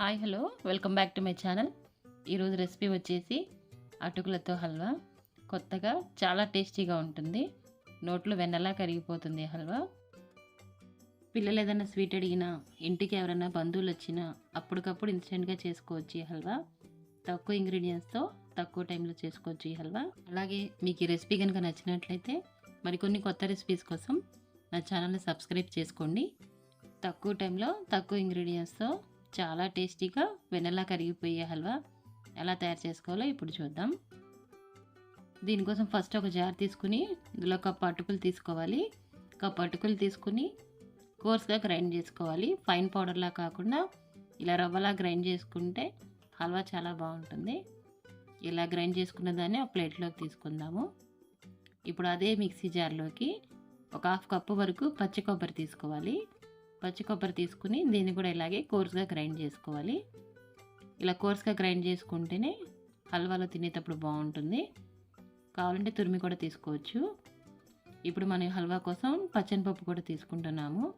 Hi hello. Welcome back to my channel. ఈరోజు recipe వచ్చేసి అటుకులతో హల్వా. కొత్తగా చాలా టేస్టీగా ఉంటుంది. నోట్లో వెన్నలా కరిగిపోతుంది హల్వా. పిల్లలు ఏదైనా స్వీట్ అడిగినా ఇంటికి ఎవరైనా బంధువులు వచ్చినా అప్పటికప్పుడు ఇన్స్టెంట్గా చేసుకోవచ్చు ఈ హల్వా. తక్కువ ఇంగ్రీడియంట్స్తో తక్కువ టైంలో చేసుకోవచ్చు ఈ హల్వా. అలాగే మీకు ఈ రెసిపీ కనుక నచ్చినట్లయితే మరికొన్ని కొత్త రెసిపీస్ కోసం నా ఛానల్ని సబ్స్క్రైబ్ చేసుకోండి. తక్కువ టైంలో తక్కువ ఇంగ్రీడియంట్స్తో చాలా టేస్టీగా వెనలా కరిగిపోయే హల్వా ఎలా తయారు చేసుకోవాలో ఇప్పుడు చూద్దాం. దీనికోసం ఫస్ట్ ఒక జార్ తీసుకుని ఇందులో కప్పు అటుకులు తీసుకోవాలి. కప్పు అటుకులు తీసుకుని కోర్స్గా గ్రైండ్ చేసుకోవాలి. ఫైన్ పౌడర్లా కాకుండా ఇలా రవ్వలా గ్రైండ్ చేసుకుంటే హల్వా చాలా బాగుంటుంది. ఇలా గ్రైండ్ చేసుకున్న దాన్ని ఒక ప్లేట్లోకి తీసుకుందాము. ఇప్పుడు అదే మిక్సీ జార్లోకి ఒక హాఫ్ కప్పు వరకు పచ్చి కొబ్బరి తీసుకోవాలి. పచ్చి కొబ్బరి తీసుకుని దీన్ని కూడా ఇలాగే కోర్స్గా గ్రైండ్ చేసుకోవాలి. ఇలా కోర్స్గా గ్రైండ్ చేసుకుంటేనే హల్వాలో తినేటప్పుడు బాగుంటుంది. కావాలంటే తురిమి కూడా తీసుకోవచ్చు. ఇప్పుడు మనం హల్వా కోసం పచ్చనిపప్పు కూడా తీసుకుంటున్నాము.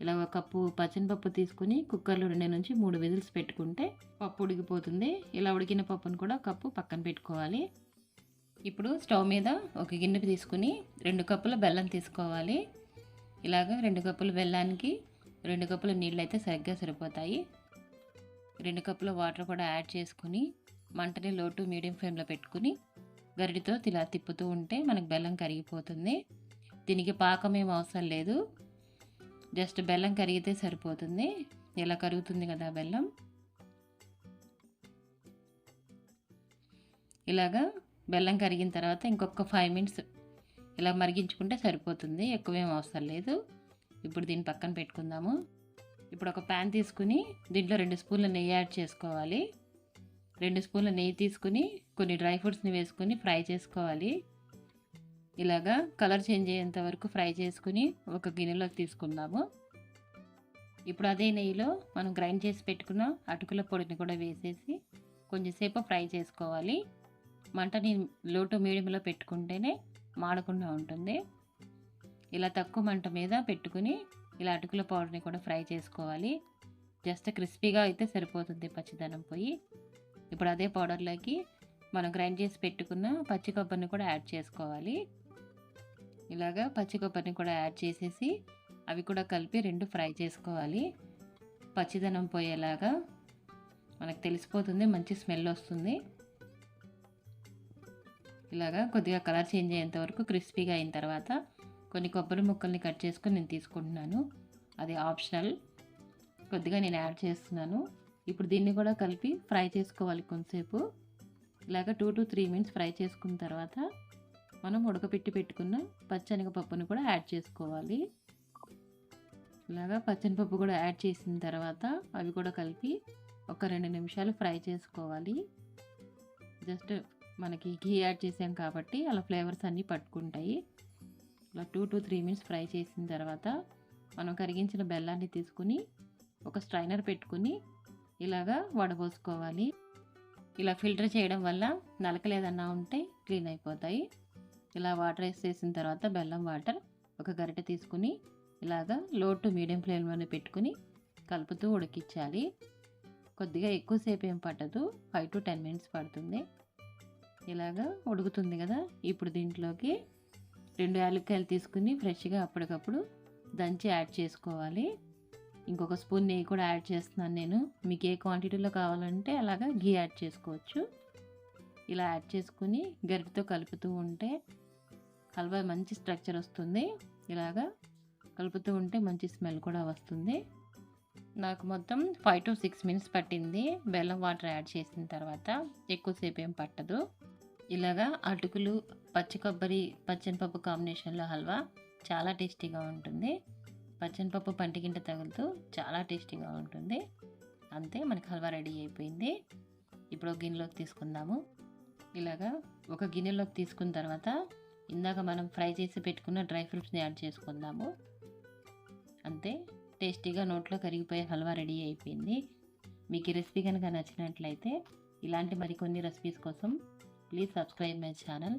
ఇలా ఒక కప్పు పచ్చనిపప్పు తీసుకుని కుక్కర్లో రెండు నుంచి మూడు విజిల్స్ పెట్టుకుంటే పప్పు ఉడికిపోతుంది. ఇలా ఉడికిన పప్పును కూడా కప్పు పక్కన పెట్టుకోవాలి. ఇప్పుడు స్టవ్ మీద ఒక గిన్నె తీసుకుని రెండు కప్పుల బెల్లం తీసుకోవాలి. ఇలాగ రెండు కప్పుల బెల్లానికి రెండు కప్పుల నీళ్ళు అయితే సరిగ్గా సరిపోతాయి. రెండు కప్పుల వాటర్ కూడా యాడ్ చేసుకుని మంటని లో టు మీడియం ఫ్లేమ్లో పెట్టుకుని గరిటితో ఇలా తిప్పుతూ ఉంటే మనకు బెల్లం కరిగిపోతుంది. దీనికి పాకం ఏం అవసరం లేదు. జస్ట్ బెల్లం కరిగితే సరిపోతుంది. ఇలా కరుగుతుంది కదా బెల్లం. ఇలాగా బెల్లం కరిగిన తర్వాత ఇంకొక ఫైవ్ మినిట్స్ ఇలా మరిగించుకుంటే సరిపోతుంది. ఎక్కువేం అవసరం లేదు. ఇప్పుడు దీన్ని పక్కన పెట్టుకుందాము. ఇప్పుడు ఒక ప్యాన్ తీసుకుని దీంట్లో రెండు స్పూన్ల నెయ్యి యాడ్ చేసుకోవాలి. రెండు స్పూన్ల నెయ్యి తీసుకుని కొన్ని డ్రై ఫ్రూట్స్ని వేసుకొని ఫ్రై చేసుకోవాలి. ఇలాగా కలర్ చేంజ్ అయ్యేంత వరకు ఫ్రై చేసుకుని ఒక గిన్నెలోకి తీసుకుందాము. ఇప్పుడు అదే నెయ్యిలో మనం గ్రైండ్ చేసి పెట్టుకున్న అటుకుల పొడిని కూడా వేసేసి కొంచెంసేపు ఫ్రై చేసుకోవాలి. మంటని లో టు మీడియంలో పెట్టుకుంటేనే మాడకుండా ఉంటుంది. ఇలా తక్కువ మంట మీద పెట్టుకుని ఇలా అటుకుల పౌడర్ని కూడా ఫ్రై చేసుకోవాలి. జస్ట్ క్రిస్పీగా అయితే సరిపోతుంది పచ్చిదనం పోయి ఇప్పుడు అదే పౌడర్లోకి మనం గ్రైండ్ చేసి పెట్టుకున్న పచ్చి కొబ్బరిని కూడా యాడ్ చేసుకోవాలి. ఇలాగా పచ్చి కొబ్బరిని కూడా యాడ్ చేసేసి అవి కూడా కలిపి రెండు ఫ్రై చేసుకోవాలి. పచ్చిదనం పోయేలాగా మనకు తెలిసిపోతుంది మంచి స్మెల్ వస్తుంది. ఇలాగా కొద్దిగా కలర్ చేంజ్ అయ్యేంత వరకు క్రిస్పీగా అయిన తర్వాత కొన్ని కొబ్బరి ముక్కల్ని కట్ చేసుకొని నేను తీసుకుంటున్నాను. అది ఆప్షనల్. కొద్దిగా నేను యాడ్ చేస్తున్నాను. ఇప్పుడు దీన్ని కూడా కలిపి ఫ్రై చేసుకోవాలి కొంతసేపు. ఇలాగ two to three minutes fry చేసుకున్న తర్వాత మనం ఉడకపెట్టి పెట్టుకున్న పచ్చనగపప్పును కూడా యాడ్ చేసుకోవాలి. ఇలాగా పచ్చనిపప్పు కూడా యాడ్ చేసిన తర్వాత అవి కూడా కలిపి ఒక రెండు నిమిషాలు ఫ్రై చేసుకోవాలి. జస్ట్ మనకి ఘీ యాడ్ చేసాం కాబట్టి అలా ఫ్లేవర్స్ అన్నీ పట్టుకుంటాయి. ఇలా two to three minutes fry చేసిన తర్వాత మనం కరిగించిన బెల్లాన్ని తీసుకుని ఒక స్ట్రైనర్ పెట్టుకుని ఇలాగా వడబోసుకోవాలి. ఇలా ఫిల్టర్ చేయడం వల్ల నలకలేదన్నా ఉంటే క్లీన్ అయిపోతాయి. ఇలా వాటర్ వేసేసిన తర్వాత బెల్లం వాటర్ ఒక గరిటె తీసుకుని ఇలాగా లో టు మీడియం ఫ్లేమ్లోనే పెట్టుకుని కలుపుతూ ఉడికించాలి. కొద్దిగా ఎక్కువసేపు ఏం పట్టదు. ఫైవ్ టు టెన్ మినిట్స్ పడుతుంది. ఇలాగా ఉడుకుతుంది కదా. ఇప్పుడు దీంట్లోకి రెండు యాలక్కాయలు తీసుకుని ఫ్రెష్గా అప్పటికప్పుడు దంచి యాడ్ చేసుకోవాలి. ఇంకొక స్పూన్ నెయ్యి కూడా యాడ్ చేస్తున్నాను నేను. మీకు ఏ క్వాంటిటీలో కావాలంటే అలాగా ఘీ యాడ్ చేసుకోవచ్చు. ఇలా యాడ్ చేసుకుని గరిపితో కలుపుతూ ఉంటే హల్వా మంచి స్ట్రక్చర్ వస్తుంది. ఇలాగా కలుపుతూ ఉంటే మంచి స్మెల్ కూడా వస్తుంది. నాకు మొత్తం ఫైవ్ టు సిక్స్ మినిట్స్ పట్టింది. బెల్లం వాటర్ యాడ్ చేసిన తర్వాత ఎక్కువసేపు ఏం పట్టదు. ఇలాగా అటుకులు పచ్చి కొబ్బరి పచ్చనిపప్పు కాంబినేషన్లో హల్వా చాలా టేస్టీగా ఉంటుంది. పచ్చనిపప్పు పంటికింట తగులుతూ చాలా టేస్టీగా ఉంటుంది. అంతే మనకి హల్వా రెడీ అయిపోయింది. ఇప్పుడు గిన్నెలోకి తీసుకుందాము. ఇలాగా ఒక గిన్నెలోకి తీసుకున్న తర్వాత ఇందాక మనం ఫ్రై చేసి పెట్టుకున్న డ్రై ఫ్రూట్స్ని యాడ్ చేసుకుందాము. అంతే టేస్టీగా నోట్లో కరిగిపోయే హల్వా రెడీ అయిపోయింది. మీకు ఈ రెసిపీ కనుక నచ్చినట్లయితే ఇలాంటి మరికొన్ని రెసిపీస్ కోసం please subscribe my channel.